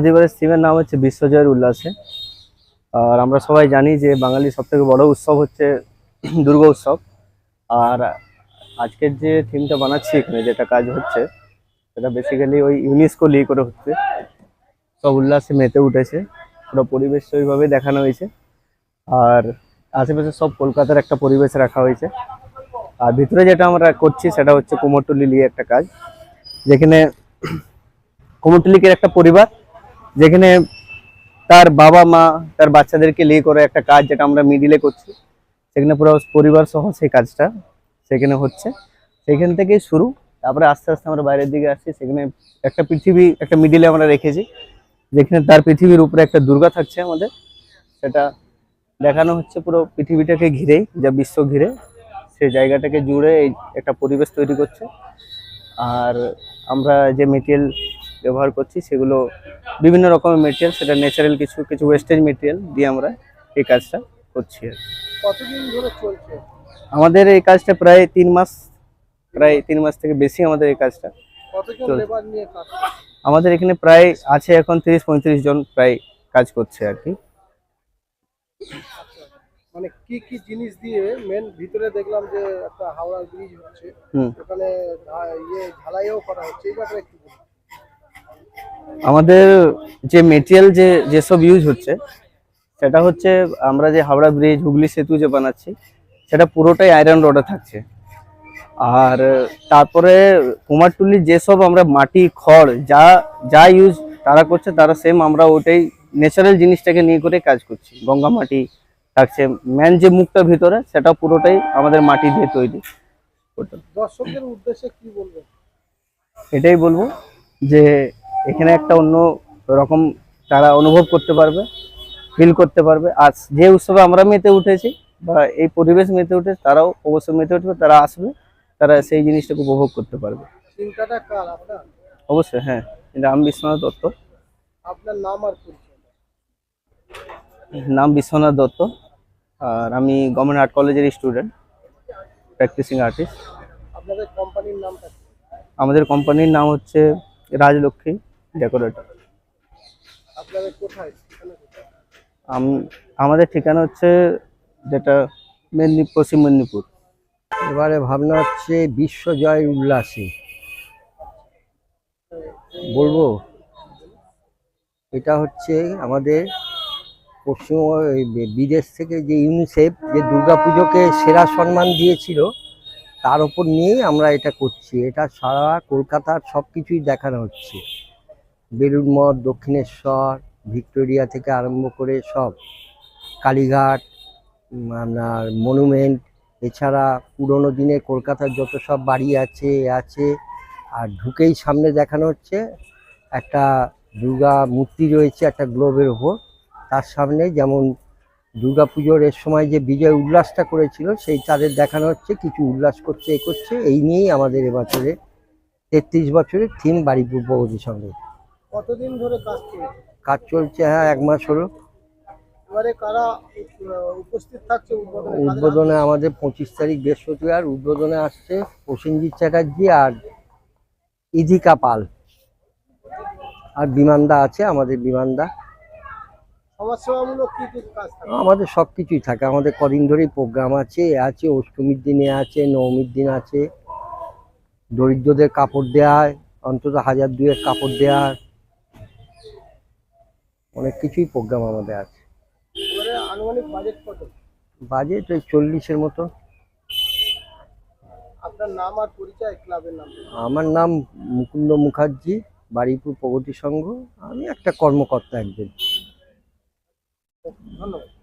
আমাদের এবারে থিমের নাম হচ্ছে বিশ্বজয়ের উল্লাসে। আর আমরা সবাই জানি যে বাঙালির সব থেকে বড় উৎসব হচ্ছে দুর্গা উৎসব। আর আজকের যে থিমটা বানাচ্ছি এখানে, যেটা কাজ হচ্ছে, সেটা বেসিক্যালি ওই ইউনেস্কো লিয়ে করে হচ্ছে। সব উল্লাসে মেতে উঠেছে, পুরো পরিবেশ ওইভাবে দেখানো হয়েছে। আর আশেপাশে সব কলকাতার একটা পরিবেশ রাখা হয়েছে। আর ভিতরে যেটা আমরা করছি, সেটা হচ্ছে কুমোরটুলি নিয়ে একটা কাজ। যেখানে কুমোরটুলিকের একটা পরিবার যেখানে তার বাবা মা, তার বাচ্চাদেরকে লিয়ে করে একটা কাজ যেটা আমরা মিডিলে করছি, সেখানে পুরো পরিবার সহ সেই কাজটা সেখানে হচ্ছে। সেখান থেকেই শুরু, তারপরে আস্তে আস্তে আমরা বাইরের দিকে আসছি, সেখানে একটা পৃথিবী, একটা মিডিলে আমরা রেখেছি, যেখানে তার পৃথিবীর উপরে একটা দুর্গা থাকছে আমাদের। সেটা দেখানো হচ্ছে পুরো পৃথিবীটাকে ঘিরেই, যা বিশ্ব ঘিরে, সেই জায়গাটাকে জুড়ে একটা পরিবেশ তৈরি করছে। আর আমরা যে মেটেরিয়াল ব্যবহার করছি সেগুলো বিভিন্ন রকমের মেটেরিয়াল সেটা ন্যাচারাল কিছু কিছু ওয়েস্টেজ মেটেরিয়াল দিয়ে আমরা এই কাজটা করছি আর কি। কতদিন ধরে চলছে আমাদের এই কাজটা প্রায় তিন মাস প্রায় তিন মাস থেকে বেশি আমাদের এই কাজটা? আমাদের এখানে প্রায় আছে এখন তিরিশ পঁয়ত্রিশ জন প্রায় কাজ করছে আর কি মানে কি কি জিনিস দিয়ে মেন ভিতরে দেখলাম যে একটা হাওড়া ব্রিজ হচ্ছে ওখানে ইয়ে ঢালাইও করা হচ্ছে এই ব্যাপারে একটু। আমাদের যে মেটেরিয়াল যে যেসব ইউজ হচ্ছে সেটা হচ্ছে আমরা যে হাওড়া ব্রিজ হুগলি সেতু যে বানাচ্ছি সেটা পুরোটাই আয়রন রডে থাকছে। আর তারপরে কুমারটুলির যেসব আমরা মাটি খড় যা যা ইউজ তারা করছে তারা সেম আমরা ওটাই ন্যাচারাল জিনিসটাকে নিয়ে করে কাজ করছি। গঙ্গা মাটি থাকছে। ম্যান যে মুখটা ভিতরে সেটা পুরোটাই আমাদের মাটি দিয়ে তৈরি। ওটা। দর্শকদের উদ্দেশ্যে কি বলবেন? এটাই বলব যে এখানে একটা অন্য রকম তারা অনুভব করতে পারবে ফিল করতে পারবে। আর যে উৎসবে আমরা মেতে উঠেছি বা এই পরিবেশ মেতে উঠে তারাও অবশ্যই মেতে উঠবে তারা আসবে তারা সেই জিনিসটাকে উপভোগ করতে পারবে। অবশ্যই হ্যাঁ কিন্তু আমি বিশ্বনাথ দত্ত। আপনার নাম আর নাম বিশ্বনাথ দত্ত আর আমি গভর্নমেন্ট আর্ট কলেজের স্টুডেন্ট প্র্যাকটিসিং আর্টিস্ট। আপনাদের কোম্পানির নামটা কি? আমাদের কোম্পানির নাম হচ্ছে রাজলক্ষ্মী। ডেকোরেটর। আপনাদের কোথায়? ঠিকানা কোথায়? আম- আমাদের ঠিকানা হচ্ছে যেটা মেদিনীপুর পশ্চিম মেদিনীপুর। এবারে ভাবনা হচ্ছে বিশ্বজয় উল্লাসে। বলব এটা হচ্ছে আমাদের পশ্চিম বিদেশ থেকে যে ইউনিসেফ যে দুর্গাপুজোকে সেরা সম্মান দিয়েছিল তার উপর নিয়েই আমরা এটা করছি। এটা সারা কলকাতার সব কিছুই দেখানো হচ্ছে। বেলুড় মঠ দক্ষিণেশ্বর, ভিক্টোরিয়া থেকে আরম্ভ করে সব। কালীঘাট আপনার মনুমেন্ট, এছাড়া পুরোনো দিনের কলকাতার যত সব বাড়ি আছে আছে। আর ঢুকেই সামনে দেখানো হচ্ছে, একটা দুর্গা মূর্তি রয়েছে একটা গ্লোবের ওপর। তার সামনে যেমন দুর্গা পুজোর এর সময় যে বিজয় উল্লাসটা করেছিল, সেই তাদের দেখানো হচ্ছে, কিছু উল্লাস করছে, এ করছে। এই নিয়েই আমাদের এবছরে তেত্রিশ বছরের থিম বাড়ি প্রগতি সঙ্গে কতদিন ধরে কাজ চলছে? কাজ চলছে হ্যাঁ এক মাস হলো। এবারে কারা উপস্থিত থাকছে উদ্বোধনে? আমাদের পঁচিশ তারিখ বৃহস্পতিবার উদ্বোধনে আসছে প্রসেনজিৎ চ্যাটার্জি আর ইধিকা পাল। আর বিমানদা আছে আমাদের বিমানদা। আমাদের সব কিছুই থাকে। আমাদের কদিন ধরেই প্রোগ্রাম আছে এ আছে অষ্টমীর দিনে আছে নবমীর দিন আছে। দরিদ্রদের কাপড় দেওয়া হয় অন্তত হাজার দুয়েক কাপড় দেওয়া হয়। অনেক কিছুই প্রোগ্রাম আমাদের আছে। আনুমানিক বাজেট কত? বাজেট ওই চল্লিশের মতো। আপনার নাম আর পরিচয় ক্লাবের নাম? আমার নাম মুকুন্দ মুখার্জি বাড়িপুর প্রগতি সংঘ। আমি একটা কর্মকর্তা একজন। ধন্যবাদ।